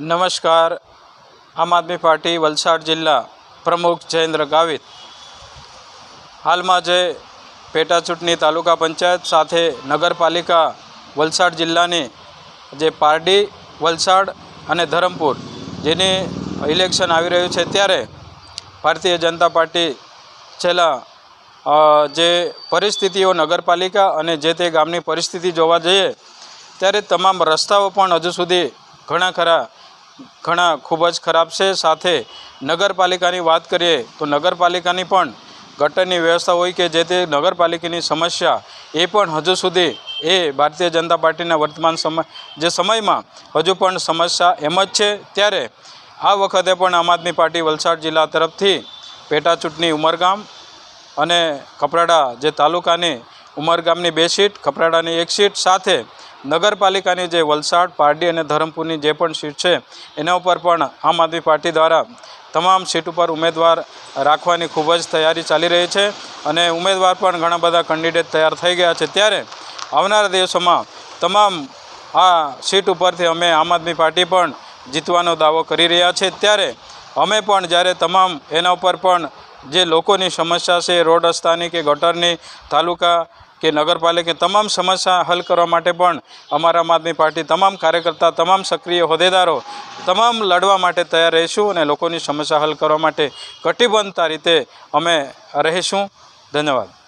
નમસ્કાર. આમ આદમી પાર્ટી વલસાડ જિલ્લા પ્રમુખ જયેન્દ્ર ગાવિત. હાલમાં જે પેટા ચૂંટણી તાલુકા પંચાયત સાથે નગરપાલિકા વલસાડ જિલ્લાની જે પારડી, વલસાડ અને ધરમપુર જેની ઇલેક્શન આવી રહ્યું છે ત્યારે ભારતીય જનતા પાર્ટી છેલ્લા જે પરિસ્થિતિઓ નગરપાલિકા અને જે તે ગામની પરિસ્થિતિ જોવા જઈએ, ત્યારે તમામ રસ્તાઓ પણ હજુ સુધી ઘણા ખરા ઘણા ખૂબ જ ખરાબ છે. સાથે નગરપાલિકાની વાત કરીએ તો નગરપાલિકાની પણ ગટરની વ્યવસ્થા હોય કે જે તે નગરપાલિકાની સમસ્યા એ પણ હજુ સુધી એ ભારતીય જનતા પાર્ટીના વર્તમાન સમય જે સમયમાં હજુ પણ સમસ્યા એમ જ છે. ત્યારે આ વખતે પણ આમ આદમી પાર્ટી વલસાડ જિલ્લા તરફથી પેટા ચૂંટણી ઉમરગામ અને કપરાડા જે તાલુકાની ઉમરગામની બે સીટ, કપરાડાની એક સીટ સાથે નગરપાલિકાની જે વલસાડ, પારડી અને ધરમપુરની જે પણ સીટ છે, એના ઉપર પણ આમ આદમી પાર્ટી દ્વારા તમામ સીટ ઉપર ઉમેદવાર રાખવાની ખૂબ જ તૈયારી ચાલી રહી છે અને ઉમેદવાર પણ ઘણા બધા કેન્ડિડેટ તૈયાર થઈ ગયા છે. ત્યારે આવનારા દિવસોમાં તમામ આ સીટ ઉપરથી અમે આમ આદમી પાર્ટી પણ જીતવાનો દાવો કરી રહ્યા છે. ત્યારે અમે પણ જ્યારે તમામ એના ઉપર પણ જે લોકોની સમસ્યા છે, રોડ રસ્તાની કે ગટરની, તાલુકા કે નગરપાલિકે તમામ સમસ્યા હલ કરવા માટે પણ અમારા આમ આદમી પાર્ટી તમામ કાર્યકર્તા, તમામ સક્રિય હોદ્દેદારો તમામ લડવા માટે તૈયાર રહીશું અને લોકોની સમસ્યા હલ કરવા માટે કટિબદ્ધતા રીતે અમે રહીશું. ધન્યવાદ.